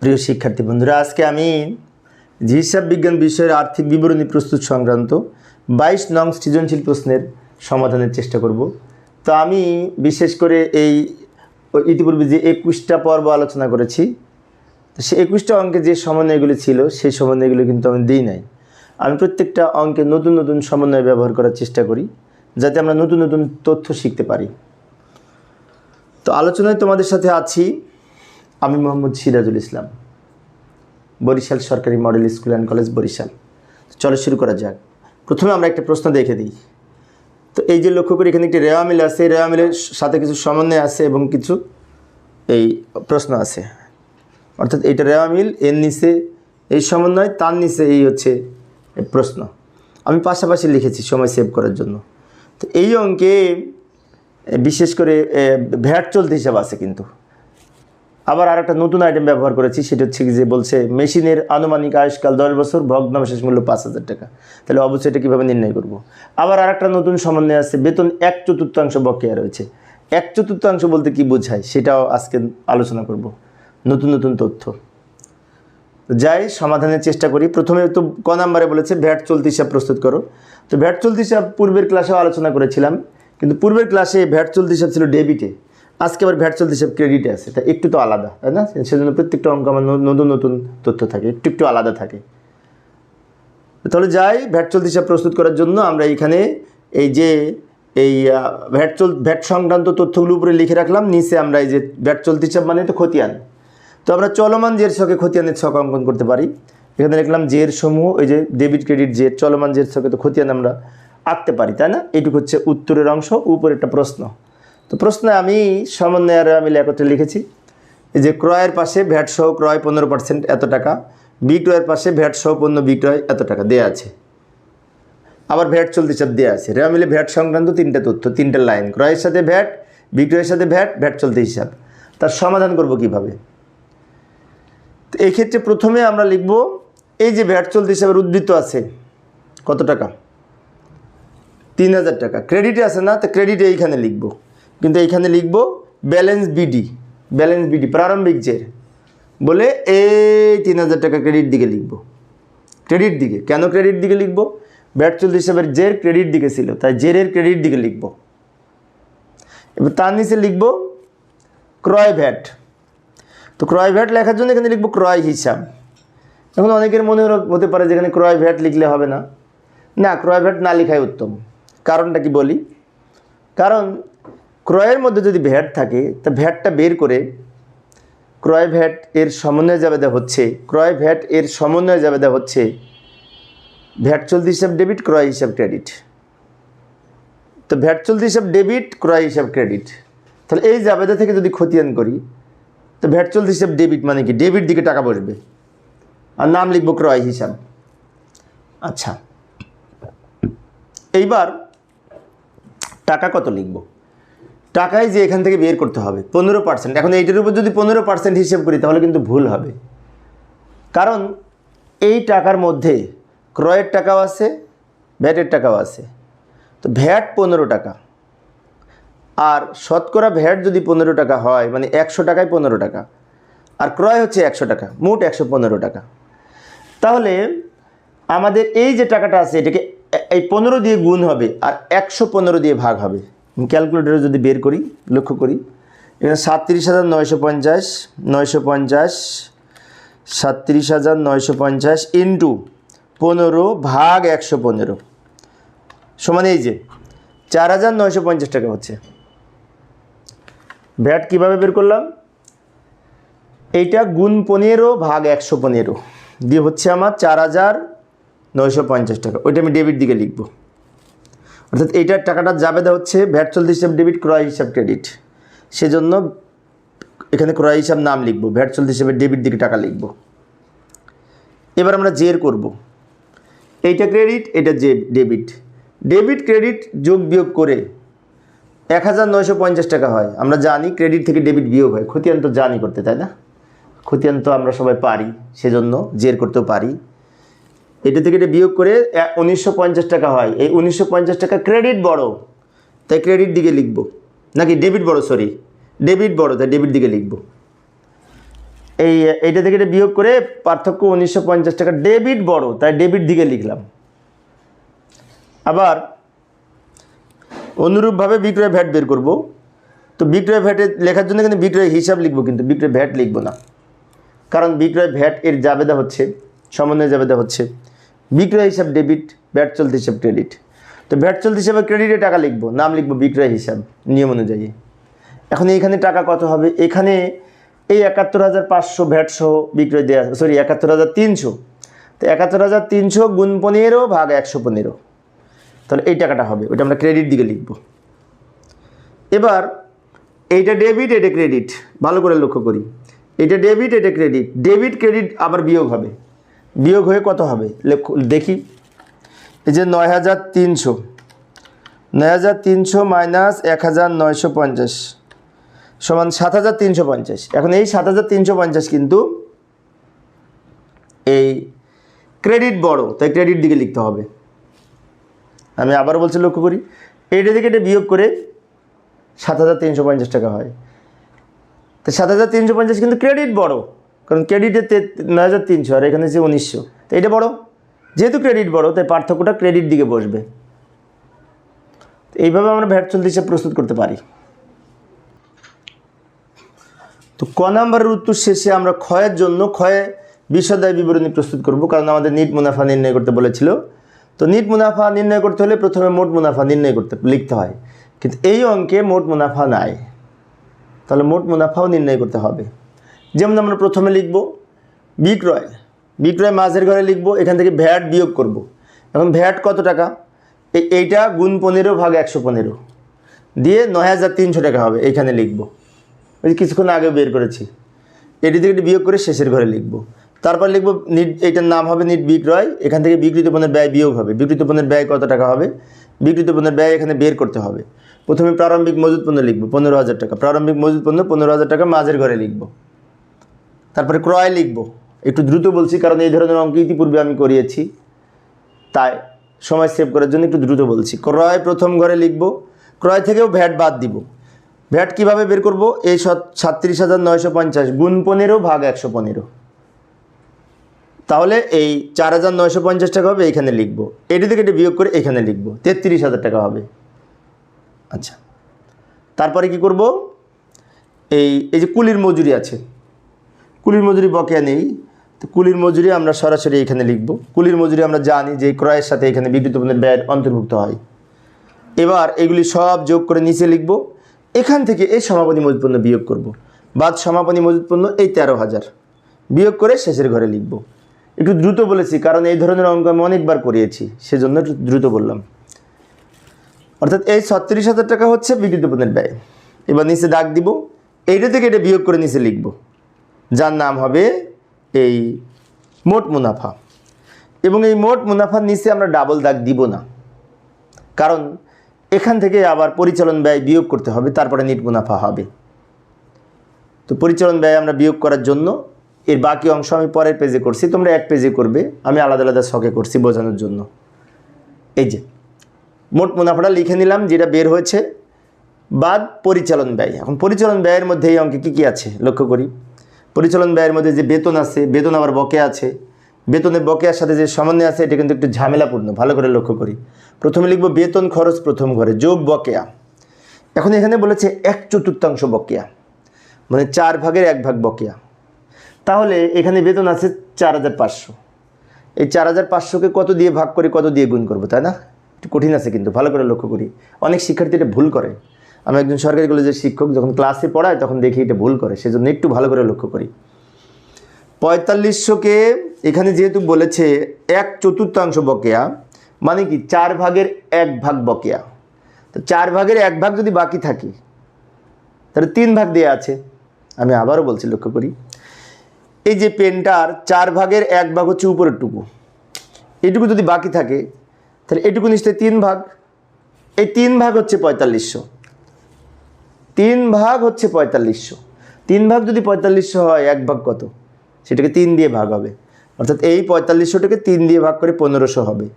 প্রিয় শিক্ষার্থী বন্ধুরা, আজকে আমি হিসাব বিজ্ঞান বিষয়ের আর্থিক বিবরণী প্রস্তুত সংক্রান্ত বাইশ নং সৃজনশীল প্রশ্নের সমাধানের চেষ্টা করব। তো আমি বিশেষ করে এই ইতিপূর্বে যে একুশটা পর্ব আলোচনা করেছি, তো সে একুশটা অঙ্কে যে সমন্বয়গুলি ছিল, সেই সমন্বয়গুলো কিন্তু আমি দিই নাই। আমি প্রত্যেকটা অঙ্কে নতুন নতুন সমন্বয় ব্যবহার করার চেষ্টা করি, যাতে আমরা নতুন নতুন তথ্য শিখতে পারি। তো আলোচনায় তোমাদের সাথে আছি আমি মোহাম্মদ সিরাজুল ইসলাম, বরিশাল সরকারি model school and college Barishal. চলো শুরু করা যাক। প্রথমে আমরা একটা প্রশ্ন দেখে দিই। তো এই যে লক্ষ্য করি এখানে একটি রেওয়া মিল আছে, রেওয়া মিলের সাথে কিছু সমন্বয় আছে এবং কিছু এই প্রশ্ন আছে। অর্থাৎ এইটা রেওয়া মিল, এর নিচে এই সমন্বয়, তার নিচে এই হচ্ছে প্রশ্ন। আমি পাশাপাশি লিখেছি সময় সেভ করার জন্য। তো এই অঙ্কে বিশেষ করে ভ্যাট চলতি হিসাব আছে কিন্তু। আবার আর একটা নতুন আইটেম ব্যবহার করেছি, সেটা হচ্ছে যে বলছে, মেশিনের আনুমানিক আয়ুষ্কাল দশ বছর, ভগ্নাবশেষ মূল্য পাঁচ হাজার টাকা। তাহলে অবশ্যই এটা কীভাবে নির্ণয় করব? আবার আর একটা নতুন সমন্বয় আছে, বেতন এক চতুর্থাংশ বকেয়া রয়েছে। এক চতুর্থাংশ বলতে কি বোঝায়, সেটাও আজকে আলোচনা করব। নতুন নতুন তথ্য। যাই, সমাধানের চেষ্টা করি। প্রথমে তো ক নাম্বারে বলেছে, ভ্যাট চলতি হিসাব প্রস্তুত করো। তো ভ্যাট চলতি হিসাব পূর্বের ক্লাসেও আলোচনা করেছিলাম, কিন্তু পূর্বের ক্লাসে ভ্যাট চলতি হিসাব ছিল ডেবিটে আজকে আবার ভ্যাট চলতি হিসাব ক্রেডিটে আছে। তা একটু তো আলাদা, তাই না? সেজন্য প্রত্যেকটা অঙ্ক আমার নতুন নতুন তথ্য থাকে, একটু একটু আলাদা থাকে। তাহলে যাই, ভ্যাট চলতি হিসাব প্রস্তুত করার জন্য আমরা এখানে এই যে, এই ভ্যাট চল ভ্যাট সংক্রান্ত তথ্যগুলো উপরে লিখে রাখলাম, নিচে আমরা এই যে ভ্যাট চলতি হিসাব মানে তো খতিয়ান। তো আমরা চলমান জের ছকে খতিয়ানের ছক অঙ্কন করতে পারি। এখানে লিখলাম জের সমূহ ওই যে ডেবিট ক্রেডিট জের, চলমান জের ছকে তো খতিয়ান আমরা আঁকতে পারি, তাই না? এটুকু হচ্ছে উত্তরের অংশ উপরে একটা প্রশ্ন। তো প্রশ্নে আমি সমন্বয় আর আমি একত্রে লিখেছি যে ক্রয়ের পাশে ভ্যাট সহ ক্রয় পনেরো পার্সেন্ট এত টাকা, বিক্রয়ের পাশে ভ্যাট সহ পণ্য বিক্রয় এত টাকা দেওয়া আছে। আবার ভ্যাট চলতে চাপ দেওয়া আছে। রেওয়া মিলে ভ্যাট সংক্রান্ত তিনটা তথ্য, তিনটা লাইন, ক্রয়ের সাথে ভ্যাট, বিক্রয়ের সাথে ভ্যাট ভ্যাট চলতে হিসাব। তার সমাধান করব কীভাবে? তো এই ক্ষেত্রে প্রথমে আমরা লিখব, এই যে ভ্যাট চলতে হিসাবের উদ্বৃত্ত আছে, কত টাকা? তিন হাজার টাকা। ক্রেডিটে আছে না? তো ক্রেডিটে এইখানে লিখব। কিন্তু এইখানে লিখব ব্যালেন্স বিডি ব্যালেন্স বিডি প্রারম্ভিক জের। বলে এই তিন হাজার টাকা ক্রেডিট দিকে লিখব। ক্রেডিট দিকে, কেন ক্রেডিট দিকে লিখব? ব্যাট চলতি হিসাবের জের ক্রেডিট দিকে ছিল, তাই জেরের ক্রেডিট দিকে লিখব। এবার তার নিচে লিখব ক্রয় ভ্যাট। তো ক্রয় ভ্যাট লেখার জন্য এখানে লিখব ক্রয় হিসাব। এখন অনেকের মনে হতে পারে যেখানে ক্রয় ভ্যাট লিখলে হবে না। না, ক্রয় ভ্যাট না লেখাই উত্তম। কারণটা কি বলি? কারণ ক্রয়ের মধ্যে যদি ভ্যাট থাকে, তা ভ্যাটটা বের করে ক্রয় ভ্যাট এর সমন্বয় দেওয়া হচ্ছে, ক্রয় ভ্যাট এর সমন্বয় দেওয়া হচ্ছে ভ্যাট চলতি হিসাব ডেবিট ক্রয় হিসাব ক্রেডিট তো ভ্যাট চলতি হিসাব ডেবিট ক্রয় হিসাব ক্রেডিট তাহলে এই জাবেদা থেকে যদি খতিয়ান করি, তো ভ্যাট চলতি হিসাব ডেবিট মানে কি? ডেবিট দিকে টাকা বসবে। আর নাম লিখব ক্রয় হিসাব। আচ্ছা। এইবার টাকা কত লিখব? টাকাই যে এখান থেকে বের করতে হবে, পনেরো পার্সেন্ট এখন এইটার উপর যদি পনেরো পার্সেন্ট হিসেব করি, তাহলে কিন্তু ভুল হবে। কারণ এই টাকার মধ্যে ক্রয়ের টাকাও আছে, ভ্যাটের টাকাও আছে। তো ভ্যাট পনেরো টাকা। আর শতকরা ভ্যাট যদি পনেরো টাকা হয় মানে একশো টাকায় পনেরো টাকা। আর ক্রয় হচ্ছে একশো টাকা, মোট একশো পনেরো টাকা। তাহলে আমাদের এই যে টাকাটা আছে, এটাকে এই পনেরো দিয়ে গুণ হবে, আর একশো পনেরো দিয়ে ভাগ হবে। ক্যালকুলেটরে যদি বের করি, লক্ষ্য করি, এখানে সাতত্রিশ হাজার নয়শো পঞ্চাশ নয়শো পঞ্চাশ, সাতত্রিশ হাজার নয়শো পঞ্চাশ ইন্টু পনেরো ভাগ একশো পনেরো। সমান এই যে, চার হাজার নয়শো পঞ্চাশ টাকা হচ্ছে। ভ্যাট কীভাবে বের করলাম? এইটা গুণ পনেরো ভাগ একশো পনেরো। দিয়ে হচ্ছে আমার চার হাজার নয়শো পঞ্চাশ টাকা। ওইটা আমি ডেবিট দিকে লিখব। অর্থাৎ এইটার টাকাটা যাবে হচ্ছে ভ্যাট চলতি হিসাব ডেবিট, ক্রয় হিসাব, ক্রেডিট। সেজন্য এখানে ক্রয় হিসাব নাম লিখব ভ্যাট চলতি হিসাবে ডেবিট দিকে টাকা লিখব। এবার আমরা জের করব। এইটা ক্রেডিট এটা যে ডেবিট। ডেবিট, ক্রেডিট যোগ বিয়োগ করে এক হাজার নয়শো পঞ্চাশ টাকা হয়। আমরা জানি ক্রেডিট থেকে ডেবিট বিয়োগ হয়। খতিয়ান তো জানি করতে, তাই না? খতিয়ান তো আমরা সবাই পারি, সেজন্য জের করতেও পারি। এটা থেকে এটা বিয়োগ করে উনিশশো পঞ্চাশ টাকা হয়। এই উনিশশো পঞ্চাশ টাকা ক্রেডিট বড়। তাই ক্রেডিট দিকে লিখব। নাকি ডেবিট বড় সরি ডেবিট বড়, তাই ডেবিট দিকে লিখব। এই, এইটা থেকে এটা বিয়োগ করে পার্থক্য উনিশশো পঞ্চাশ টাকা। ডেবিট বড়, তাই ডেবিট দিকে লিখলাম। আবার অনুরূপভাবে বিক্রয় ভ্যাট বের করব। তো বিক্রয় ভ্যাটে লেখার জন্য কিন্তু বিক্রয় হিসাব লিখব, কিন্তু বিক্রয় ভ্যাট লিখব না। কারণ বিক্রয় ভ্যাট এর জাবেদা হচ্ছে, সমন্বয় জাবেদা হচ্ছে। বিক্রয় হিসাব ডেবিট ভ্যাট চলতি হিসাব ক্রেডিট তো ভ্যাট চলতি হিসাবে ক্রেডিটে টাকা লিখব, নাম লিখব বিক্রয় হিসাব, নিয়ম অনুযায়ী। এখন এইখানে টাকা কত হবে? এখানে এই একাত্তর হাজার পাঁচশো ভ্যাট সহ বিক্রয় দেওয়া সরি একাত্তর হাজার তিনশো। তো একাত্তর হাজার তিনশো গুণ পনেরো ভাগ একশো পনেরো। তাহলে এই টাকাটা হবে ওটা আমরা ক্রেডিট দিকে লিখব। এবার, এইটা ডেবিট এটা ক্রেডিট ভালো করে লক্ষ্য করি। এটা ডেবিট এটা ক্রেডিট ডেবিট ক্রেডিট আবার বিয়োগ হবে। বিয়োগ হয়ে কত হবে? দেখি। এই যে নয় হাজার তিনশো। নয় হাজার তিনশো মাইনাস এক হাজার নয়শো পঞ্চাশ সমান সাত হাজার তিনশো পঞ্চাশ। এখন এই সাত হাজার তিনশো পঞ্চাশ কিন্তু এই ক্রেডিট বড়, তাই ক্রেডিট দিকে লিখতে হবে। আমি আবার বলছি, লক্ষ্য করি এইটা থেকে এটা বিয়োগ করে সাত হাজার তিনশো পঞ্চাশ টাকা হয়। তো সাত হাজার তিনশো পঞ্চাশ কিন্তু ক্রেডিট বড়। কারণ ক্রেডিটে নয় হাজার তিনশো, আর এখানে যে উনিশশো। তো এটা বড়। যেহেতু ক্রেডিট বড়, তাই পার্থক্যটা ক্রেডিট দিকে বসবে। এইভাবে আমরা ভ্যাট চলতি হিসাব প্রস্তুত করতে পারি। তো ক নাম্বারের উত্তর শেষে আমরা ক্ষয়ের জন্য ক্ষয়ে বিশদায় বিবরণী প্রস্তুত করব, কারণ আমাদের নিট মুনাফা নির্ণয় করতে বলেছিল। তো নিট মুনাফা নির্ণয় করতে হলে প্রথমে মোট মুনাফা নির্ণয় করতে, লিখতে হয়। কিন্তু এই অঙ্কে মোট মুনাফা নাই। তাহলে মোট মুনাফাও নির্ণয় করতে হবে। যেমন আমরা প্রথমে লিখব বিক্রয় বিক্রয় মাঝের ঘরে লিখব, এখান থেকে ভ্যাট বিয়োগ করব। এখন ভ্যাট কত টাকা? এই এইটা গুণ পনেরো ভাগ একশো পনেরো। দিয়ে নয় হাজার তিনশো টাকা হবে এইখানে লিখব। ওই কিছুক্ষণ আগে বের করেছি। এটি থেকে বিয়োগ করে শেষের ঘরে লিখব। তারপর লিখব নিট এইটার নাম হবে নিট বিক্রয়, এখান থেকে বিকৃত পণ্যের ব্যয় বিয়োগ হবে। বিকৃত পণ্যের ব্যয় কত টাকা হবে? বিকৃত পণ্যের ব্যয় এখানে বের করতে হবে। প্রথমে প্রারম্ভিক মজুদ পণ্য লিখব, পনেরো হাজার টাকা। প্রারম্ভিক মজুদ পণ্য পনেরো হাজার টাকা মাঝের ঘরে লিখব। তারপরে ক্রয় লিখব। একটু দ্রুত বলছি, কারণ এই ধরনের অঙ্ক ইতিপূর্বে আমি করিয়েছি। তাই সময় সেভ করার জন্য একটু দ্রুত বলছি। ক্রয় প্রথম ঘরে লিখব। ক্রয় থেকেও ভ্যাট বাদ দিব। ভ্যাট কীভাবে বের করব? এই সাতত্রিশ হাজার নয়শো পঞ্চাশ গুণ পনেরো ভাগ একশো পনেরো। তাহলে এই চার হাজার নয়শো পঞ্চাশ টাকা হবে এখানে লিখব। এটি থেকে এটি বিয়োগ করে এখানে লিখব। তেত্রিশ হাজার টাকা হবে। আচ্ছা। তারপরে কি করব? এই এই যে কুলির মজুরি আছে। কুলির মজুরি বকেয়া নেই। তো কুলির মজুরি আমরা সরাসরি এখানে লিখব। কুলির মজুরি আমরা জানি যে ক্রয়ের সাথে এখানে বিদ্যুৎ পণ্যের ব্যয়ের অন্তর্ভুক্ত হয়। এবার এগুলি সব যোগ করে নিচে লিখব। এখান থেকে এই সমাপনী মজুত পণ্য বিয়োগ করব। বাদ সমাপনী মজুত পণ্য এই তেরো হাজার। বিয়োগ করে শেষের ঘরে লিখব। একটু দ্রুত বলেছি, কারণ এই ধরনের অঙ্ক আমি অনেকবার করিয়েছি, সেজন্য একটু দ্রুত বললাম। অর্থাৎ এই ছত্রিশ হাজার টাকা হচ্ছে বিদ্যুৎ পণ্যের ব্যয়। এবার নিচে দাগ দিব। এইটা থেকে এটা বিয়োগ করে নিচে লিখব। যার নাম হবে এই মোট মুনাফা। এবং এই মোট মুনাফার নিচে আমরা ডাবল দাগ দিব না। কারণ এখান থেকে আবার পরিচালন ব্যয় বিয়োগ করতে হবে, তারপরে নিট মুনাফা হবে। তো পরিচালন ব্যয় আমরা বিয়োগ করার জন্য এর বাকি অংশ আমি পরের পেজে করছি, তোমরা এক পেজে করবে, আমি আলাদা আলাদা শখে করছি বোঝানোর জন্য। এই যে, মোট মুনাফাটা লিখে নিলাম, যেটা বের হয়েছে, বাদ পরিচালন ব্যয়। এখন পরিচালন ব্যয়ের মধ্যে এই অঙ্কে কী কী আছে? লক্ষ্য করি। পরিচালন ব্যয়ের মধ্যে যে বেতন আছে, বেতন আবার বকেয়া আছে। বেতনের বকেয়ার সাথে যে সমন্বয় আছে, এটা কিন্তু একটু ঝামেলাপূর্ণ, ভালো করে লক্ষ্য করি। প্রথমে লিখব বেতন খরচ প্রথম ঘরে, যোগ বকেয়া। এখন এখানে বলেছে এক চতুর্থাংশ বকেয়া মানে চার ভাগের এক ভাগ বকেয়া। তাহলে এখানে বেতন আছে চার হাজার পাঁচশো। এই চার হাজার পাঁচশোকে কত দিয়ে ভাগ করে, কত দিয়ে গুণ করব, তাই না? একটু কঠিন আছে কিন্তু, ভালো করে লক্ষ্য করি। অনেক শিক্ষার্থী এটা ভুল করে। আমি একজন সরকারি কলেজের শিক্ষক, যখন ক্লাসে পড়ায় তখন দেখি এটা ভুল করে, সেজন্য একটু ভালো করে লক্ষ্য করি। পঁয়তাল্লিশশোকে এখানে যেহেতু বলেছে, এক চতুর্থাংশ বকেয়া মানে কি চার ভাগের এক ভাগ বকেয়া। তো চার ভাগের এক ভাগ যদি বাকি থাকে, তাহলে তিন ভাগ দেওয়া আছে। আমি আবারও বলছি, লক্ষ্য করি। এই যে পেনটার চার ভাগের এক ভাগ হচ্ছে উপরের টুকু এটুকু যদি বাকি থাকে, তাহলে এটুকু নিশ্চয়ই তিন ভাগ। এই তিন ভাগ হচ্ছে পঁয়তাল্লিশশো। তিন ভাগ হচ্ছে পঁয়তাল্লিশশো। তিন ভাগ যদি পঁয়তাল্লিশশো হয়, এক ভাগ কত? সেটাকে তিন দিয়ে ভাগ হবে। অর্থাৎ এই পঁয়তাল্লিশশোটাকে তিন দিয়ে ভাগ করে পনেরোশো হবে।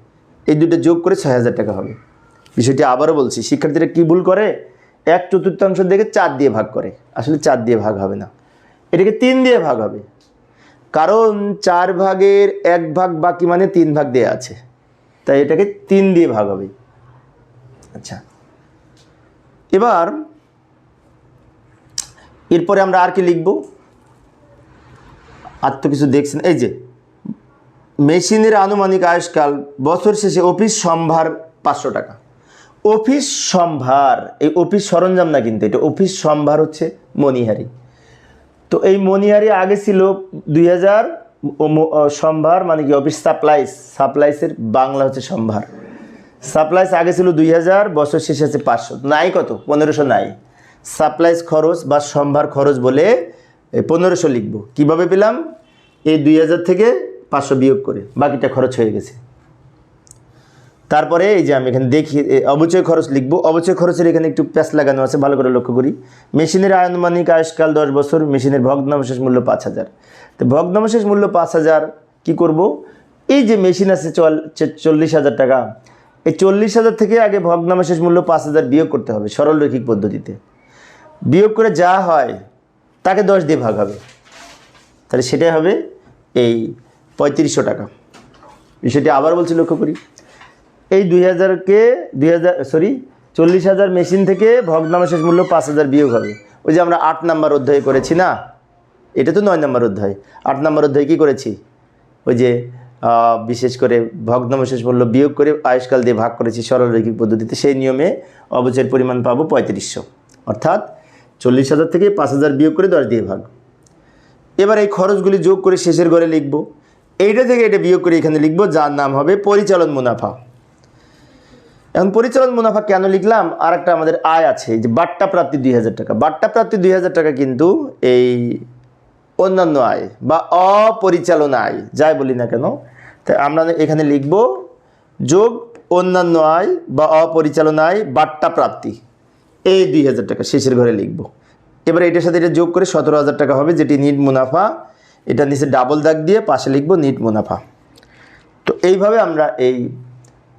এই দুটো যোগ করে ছয় হাজার টাকা হবে। বিষয়টি আবারও বলছি, শিক্ষার্থীরা কী ভুল করে? এক চতুর্থাংশ দেখে চার দিয়ে ভাগ করে। আসলে চার দিয়ে ভাগ হবে না। এটাকে তিন দিয়ে ভাগ হবে। কারণ চার ভাগের এক ভাগ বাকি মানে তিন ভাগ দেওয়া আছে। তাই এটাকে তিন দিয়ে ভাগ হবে। আচ্ছা। এবার এরপরে আমরা আর কি লিখব? আর তো কিছু দেখছেন এই যে, মেশিনের আনুমানিক আয়ুষ্কাল বছর শেষে অফিস সম্ভার পাঁচশো টাকা। অফিস সম্ভার, এই অফিস সরঞ্জাম না কিন্তু, এটা অফিস সম্ভার হচ্ছে মণিহারি। তো এই মণিহারি আগে ছিল দুই হাজার সম্ভার মানে কি অফিস সাপ্লাইস, সাপ্লাইসের বাংলা হচ্ছে সম্ভার। সাপ্লাইস আগে ছিল দুই হাজার, বছর শেষে আছে পাঁচশো। নাই কত? পনেরোশো নাই। সাপ্লাইস খরচ বা সম্ভার খরচ বলে পনেরোশো লিখব। কীভাবে পেলাম? এই দুই হাজার থেকে পাঁচশো বিয়োগ করে। বাকিটা খরচ হয়ে গেছে। তারপরে এই যে আমি এখানে দেখি অবচয় খরচ লিখব। অবচয় খরচের এখানে একটু প্যাস লাগানো আছে, ভালো করে লক্ষ্য করি। মেশিনের আয়নমানিক আয়ুষ্কাল দশ বছর, মেশিনের ভগ্নাবশেষ মূল্য পাঁচ হাজার। তো ভগ্নাবশেষ মূল্য পাঁচ হাজার কী করব? এই যে মেশিন আছে চল চল্লিশ হাজার টাকা। এই চল্লিশ হাজার থেকে আগে ভগ্নাবশেষ মূল্য পাঁচ হাজার বিয়োগ করতে হবে সরল রৈখিক পদ্ধতিতে। বিয়োগ করে যা হয়, তাকে দশ দিয়ে ভাগ হবে। তাহলে সেটাই হবে এই পঁয়ত্রিশশো টাকা। বিষয়টি আবার বলছি লক্ষ্য করি। এই দুই হাজারকে, দুই হাজার সরি চল্লিশ হাজার মেশিন থেকে ভগ্নাবশেষ মূল্য পাঁচ হাজার বিয়োগ হবে। ওই যে আমরা আট নাম্বার অধ্যায় করেছি না? এটা তো নয় নম্বর অধ্যায়। আট নম্বর অধ্যায় কী করেছি? ওই যে বিশেষ করে ভগ্নাবশেষ মূল্য বিয়োগ করে আয়ুষ্কাল দিয়ে ভাগ করেছি সরল রৈখিক পদ্ধতিতে। সেই নিয়মে অবচয়ের পরিমাণ পাবো পঁয়ত্রিশশো। অর্থাৎ চল্লিশ হাজার থেকে পাঁচ হাজার বিয়োগ করে দশ দিয়ে ভাগ। এবার এই খরচগুলি যোগ করে শেষের ঘরে লিখব। এইটা থেকে এটা বিয়োগ করে এখানে লিখব, যার নাম হবে পরিচালন মুনাফা। এখন পরিচালন মুনাফা কেন লিখলাম? আর একটা আমাদের আয় আছে যে বাট্টা প্রাপ্তি দুই হাজার টাকা। বাট্টা প্রাপ্তি দুই হাজার টাকা কিন্তু এই অন্যান্য আয় বা অপরিচালন আয়, যাই বলি না কেন। তাই আমরা এখানে লিখব যোগ অন্যান্য আয় বা অপরিচালন আয় বাট্টা প্রাপ্তি। এই দুই হাজার টাকা শেষের ঘরে লিখব। এবার এটার সাথে এটা যোগ করে সতেরো হাজার টাকা হবে, যেটি নিট মুনাফা। এটা নিচে ডাবল দাগ দিয়ে পাশে লিখব নিট মুনাফা। তো এইভাবে আমরা এই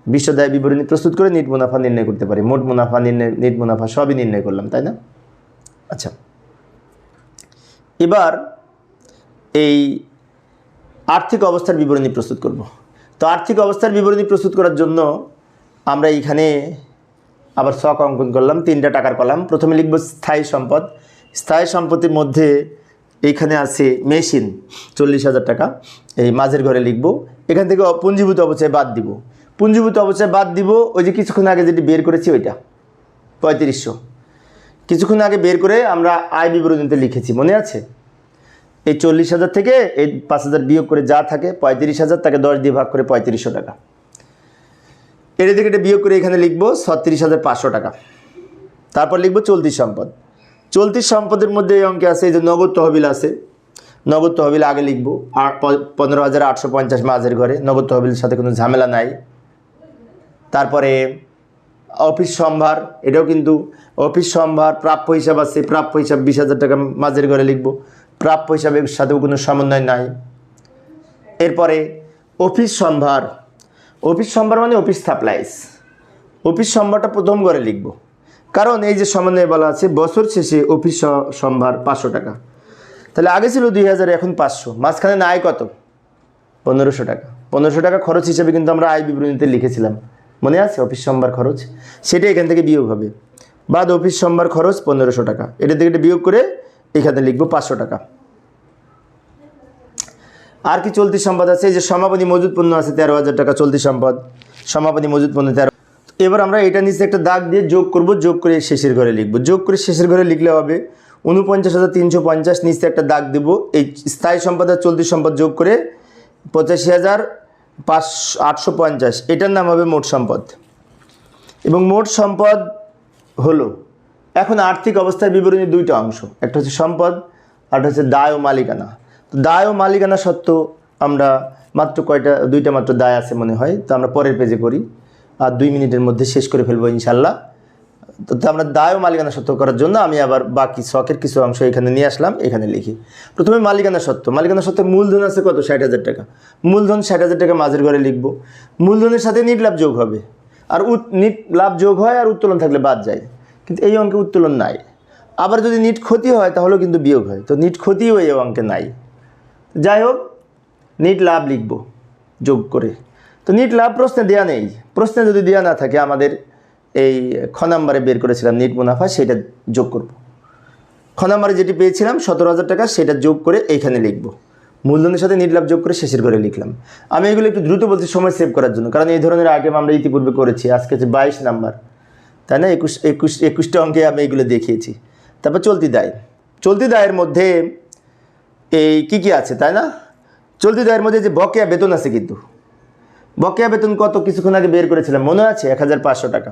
বিশ্বদায় বিবরণী প্রস্তুত করে নিট মুনাফা নির্ণয় করতে পারি। মোট মুনাফা নির্ণয়, নিট মুনাফা সবই নির্ণয় করলাম, তাই না? আচ্ছা। এবার এই আর্থিক অবস্থার বিবরণী প্রস্তুত করব। তো আর্থিক অবস্থার বিবরণী প্রস্তুত করার জন্য আমরা এইখানে আবার শখ অঙ্কন করলাম, তিনটা টাকার কলাম। প্রথমে লিখব স্থায়ী সম্পদ। স্থায়ী সম্পত্তির মধ্যে এইখানে আছে মেশিন, চল্লিশ হাজার টাকা। এই মাঝের ঘরে লিখব। এখান থেকে পুঞ্জীভূত অবচয় বাদ দিব। পুঞ্জীভূত অবচয় বাদ দিব, ওই যে কিছুক্ষণ আগে যেটি বের করেছি ওইটা, পঁয়ত্রিশশো। কিছুক্ষণ আগে বের করে আমরা আয় বিবরণীতে লিখেছি, মনে আছে? এই চল্লিশ হাজার থেকে এই পাঁচ হাজার বিয়োগ করে যা থাকে, পঁয়ত্রিশ হাজার, তাকে দশ দিয়ে ভাগ করে পঁয়ত্রিশশো টাকা। এর থেকে এটা বিয়োগ করে এখানে লিখব ছত্রিশ হাজার পাঁচশো টাকা। তারপর লিখব চলতি সম্পদ। চলতি সম্পদের মধ্যে এই অঙ্কে আছে, এই যে নগদ তহবিল আছে, নগদ তহবিল আগে লিখব। আর পনেরো হাজার আটশো পঞ্চাশ মাঝের ঘরে নগদ তহবিলের সাথে কোনো ঝামেলা নাই। তারপরে অফিস সম্ভার, এটাও কিন্তু অফিস সম্ভার, প্রাপ্য হিসাব আছে, প্রাপ্য হিসাব বিশ হাজার টাকা মাঝের ঘরে লিখব। প্রাপ্য হিসাবের সাথেও কোনো সমন্বয় নাই। এরপরে অফিস সম্ভার অফিস সম্ভার মানে অফিস সাপ্লাইস। অফিস সম্ভারটা প্রথম ঘরে লিখব। কারণ এই যে সমন্বয় বলা আছে, বছর শেষে অফিস সম্ভার পাঁচশো টাকা। তাহলে আগে ছিল দুই হাজার, এখন পাঁচশো। মাঝখানে না আয় কত? পনেরোশো টাকা। পনেরোশো টাকা খরচ হিসেবে কিন্তু আমরা আয় বিবরণীতে লিখেছিলাম। মনে আছে অফিস সম্ভার খরচ? সেটা এখান থেকে বিয়োগ হবে। বাদ অফিস সম্ভার খরচ পনেরোশো টাকা। এটা থেকে বিয়োগ করে এখানে লিখব পাঁচশো টাকা। আর কি চলতি সম্পদ আছে? এই যে সমাপনী মজুদ পণ্য আছে, তেরো হাজার টাকা চলতি সম্পদ। সমাপনী মজুদ পণ্য তেরো। এবার আমরা এটা নিচে একটা দাগ দিয়ে যোগ করব, যোগ করে শেষের ঘরে লিখব। যোগ করে শেষের ঘরে লিখলে হবে উনপঞ্চাশ হাজার তিনশো পঞ্চাশ, নিচে একটা দাগ দেব। এই স্থায়ী সম্পদ আর চলতি সম্পদ যোগ করে পঁচাশি হাজার পাঁচ আটশো পঞ্চাশ। এটার নাম হবে মোট সম্পদ। এবং মোট সম্পদ হলো, এখন আর্থিক অবস্থার বিবরণী দুইটা অংশ। একটা হচ্ছে সম্পদ, আর হচ্ছে দায় ও মালিকানা। দায় ও মালিকানা সত্ত্বেও আমরা মাত্র কয়টা, দুইটা মাত্র দায় আছে মনে হয়, তো আমরা পরের পেজে করি। আর দুই মিনিটের মধ্যে শেষ করে ফেলব ইনশাল্লাহ। তো আমরা দায় ও মালিকানা সত্ত্ব করার জন্য আমি আবার বাকি শখের কিছু অংশ এখানে নিয়ে আসলাম, এখানে লিখি। প্রথমে মালিকানা সত্ত্ব। মালিকানা সত্ত্বের মূলধন আছে কত? ষাট হাজার টাকা। মূলধন ষাট হাজার টাকা মাঝের ঘরে লিখব। মূলধনের সাথে নিট লাভ যোগ হবে। আর নিট লাভ যোগ হয় আর উত্তোলন থাকলে বাদ যায়। কিন্তু এই অঙ্কে উত্তোলন নাই। আবার যদি নিট ক্ষতি হয় তাহলেও কিন্তু বিয়োগ হয়। তো নিট ক্ষতিও এই অঙ্কে নাই। যাই হোক নিট লাভ লিখব, যোগ করে। তো নিট লাভ প্রশ্নে দেওয়া নেই। প্রশ্নে যদি দেওয়া না থাকে, আমাদের এই খ নাম্বারে বের করেছিলাম নিট মুনাফা, সেটা যোগ করব। খ নাম্বারে যেটি পেয়েছিলাম, সতেরো হাজার টাকা, সেটা যোগ করে এইখানে লিখব। মূলধনের সাথে নিট লাভ যোগ করে শেষের করে লিখলাম। আমি এগুলো একটু দ্রুত বলছি, সময় সেভ করার জন্য, কারণ এই ধরনের আইটেম আমরা ইতিপূর্বে করেছি, আজকে হচ্ছে বাইশ নাম্বার। তাই না? একুশ একুশ, একুশটা অঙ্কে আমি এগুলো দেখিয়েছি। তারপর চলতি দায়। চলতি দায়ের মধ্যে এই কি কি আছে, তাই না? চলতি দায়ের মধ্যে যে বকেয়া বেতন আছে কিন্তু। বকেয়া বেতন কত? কিছুক্ষণ আগে বের করেছিলাম, মনে আছে? এক হাজার পাঁচশো টাকা।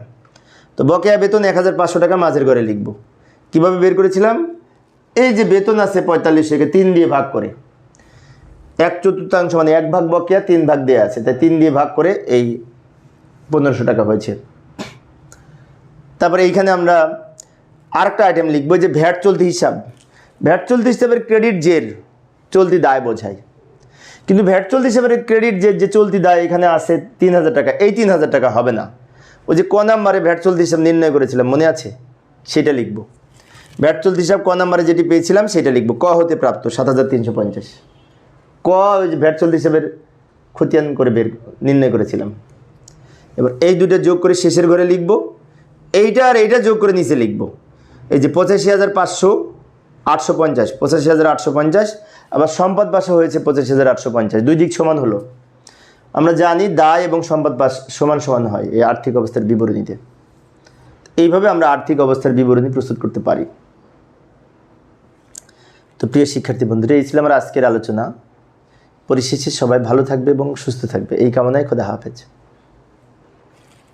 তো বকেয়া বেতন এক হাজার পাঁচশো টাকা মাঝের ঘরে লিখব। কীভাবে বের করেছিলাম? এই যে বেতন আছে পঁয়তাল্লিশ থেকে তিন দিয়ে ভাগ করে। এক চতুর্থাংশ মানে এক ভাগ বকেয়া, তিন ভাগ দেওয়া আছে। তাই তিন দিয়ে ভাগ করে এই পনেরোশো টাকা হয়েছে। তারপরে এইখানে আমরা আরেকটা আইটেম লিখব, যে ভ্যাট চলতি হিসাব। ভ্যাট চলতি হিসাবের ক্রেডিট জের। চলতি দায় বোঝায়। কিন্তু ভ্যাট চলতি হিসাবের ক্রেডিট যে যে চলতি দায় এখানে আসে তিন হাজার টাকা, এই তিন হাজার টাকা হবে না। ওই যে ক নাম্বারে ভ্যাট চলতি হিসাব নির্ণয় করেছিলাম, মনে আছে? সেটা লিখব। ভ্যাট চলতি হিসাব ক নাম্বারে যেটি পেয়েছিলাম, সেটা লিখব। ক হতে প্রাপ্ত সাত হাজার তিনশো পঞ্চাশ। ক ভ্যাট চলতি হিসাবের খতিয়ান করে বের, নির্ণয় করেছিলাম। এবার এই দুটো যোগ করে শেষের ঘরে লিখব। এইটা আর এইটা যোগ করে নিচে লিখব। এই যে পঁচাশি হাজার পাঁচশো আটশো পঞ্চাশ, পঁচাশি হাজার আটশো পঞ্চাশ আবার সম্পদ পাশা হয়েছে পঁচিশ হাজার আটশো পঞ্চাশ। দুই দিক সমান হলো। আমরা জানি দায় এবং সম্পদ পাশ সমান সমান হয় এই আর্থিক অবস্থার বিবরণীতে। এইভাবে আমরা আর্থিক অবস্থার বিবরণী প্রস্তুত করতে পারি। তো প্রিয় শিক্ষার্থী বন্ধুরা, এই ছিল আমার আজকের আলোচনা। পরিশেষে সবাই ভালো থাকবে এবং সুস্থ থাকবে। এই কামনায় খোদা হাফেজ।